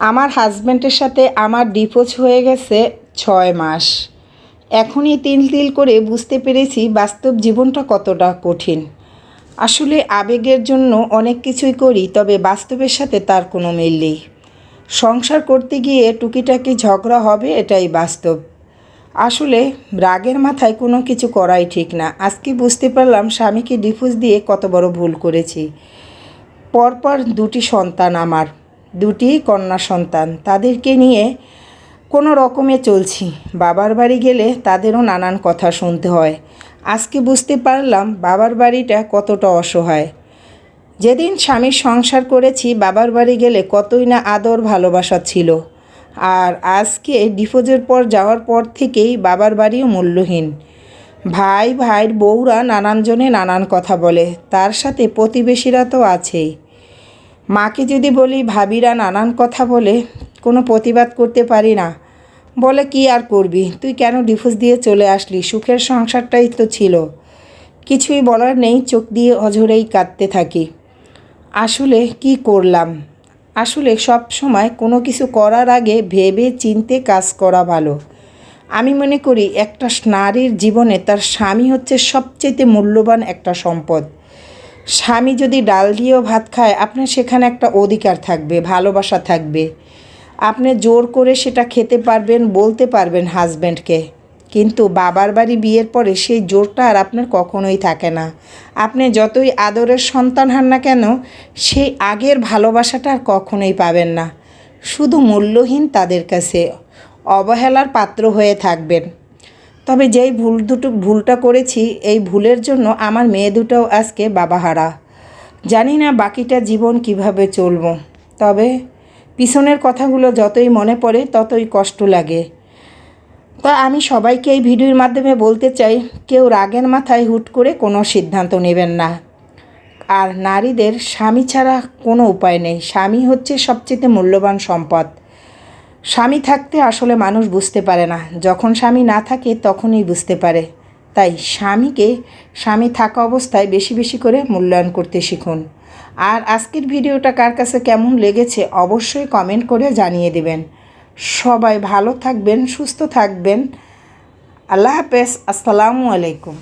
আমার হাজব্যান্ডের সাথে আমার ডিভোর্স হয়ে গেছে ছয় মাস। এখনই তিল তিল করে বুঝতে পেরেছি বাস্তব জীবনটা কতটা কঠিন। আসলে আবেগের জন্য অনেক কিছুই করি, তবে বাস্তবের সাথে তার কোনো মিল নেই। সংসার করতে গিয়ে টুকিটাকি ঝগড়া হবে, এটাই বাস্তব। আসলে রাগের মাথায় কোনো কিছু করাই ঠিক না। আজকে বুঝতে পারলাম স্বামীকে ডিভোর্স দিয়ে কত বড় ভুল করেছি। পরপর দুটি সন্তান আমার। দুটি কন্যা সন্তান। তাদেরকে নিয়ে কোনো রকমে চলছি। বাবার বাড়ি গেলে তাদেরও নানান কথা শুনতে হয়। আজকে বুঝতে পারলাম বাবার বাড়িটা কতটা অসহায়। যেদিন স্বামীর সংসার করেছি, বাবার বাড়ি গেলে কতই না আদর ভালোবাসা ছিল। আর আজকে ডিফোজের পর যাওয়ার পর থেকেই বাবার বাড়িও মূল্যহীন। ভাই, ভাইয়ের বউরা নানানজনে নানান কথা বলে। তার সাথে প্রতিবেশীরা তো আছেই। মাকে যদি বলি, ভাবিরা নানান কথা বলে, কোনো প্রতিবাদ করতে পারি না। বলে, কি আর করবি? তুই কেন ডিভোর্স দিয়ে চলে আসলি? সুখের সংসারটাই তো ছিল। কিছুই বলার নেই, চোখ দিয়ে অঝরেই কাঁদতে থাকি। আসলে কি করলাম? আসলে সব সময় কোনো কিছু করার আগে ভেবে চিনতে কাজ করা ভালো। আমি মনে করি, একটা নারীর জীবনে তার স্বামী হচ্ছে সবচেয়ে মূল্যবান একটা সম্পদ। স্বামী যদি ডাল দিয়েও ভাত খায়, আপনার সেখানে একটা অধিকার থাকবে, ভালোবাসা থাকবে। আপনি জোর করে সেটা খেতে পারবেন, বলতে পারবেন হাজব্যান্ডকে। কিন্তু বাবার বাড়ি বিয়ের পরে সেই জোরটা আর আপনার কখনোই থাকে না। আপনি যতই আদরের সন্তান হন না কেন, সেই আগের ভালোবাসাটা আর কখনোই পাবেন না। শুধু মূল্যহীন তাদের কাছে। অবহেলার পাত্র হয়ে থাকবেন। তবে যেই ভুল দুটো, ভুলটা করেছি, এই ভুলের জন্য আমার মেয়ে দুটোও আজকে বাবাহারা জানি না বাকিটা জীবন কীভাবে চলবো। তবে পিছনের কথাগুলো যতই মনে পড়ে, ততই কষ্ট লাগে। তা আমি সবাইকে এই ভিডিওর মাধ্যমে বলতে চাই, কেউ রাগের মাথায় হুট করে কোনো সিদ্ধান্ত নেবেন না। আর নারীদের স্বামী ছাড়া কোনো উপায় নেই। স্বামী হচ্ছে সবচেয়ে মূল্যবান সম্পদ। স্বামী থাকতে আসলে মানুষ বুঝতে পারে না। যখন স্বামী না থাকে, তখনই বুঝতে পারে। তাই স্বামীকে স্বামী থাকা অবস্থায় বেশি বেশি করে মূল্যায়ন করতে শিখুন। আর আজকের ভিডিওটা কার কাছে কেমন লেগেছে অবশ্যই কমেন্ট করে জানিয়ে দেবেন। সবাই ভালো থাকবেন, সুস্থ থাকবেন। আল্লাহ হাফেজ, আসসালামু আলাইকুম।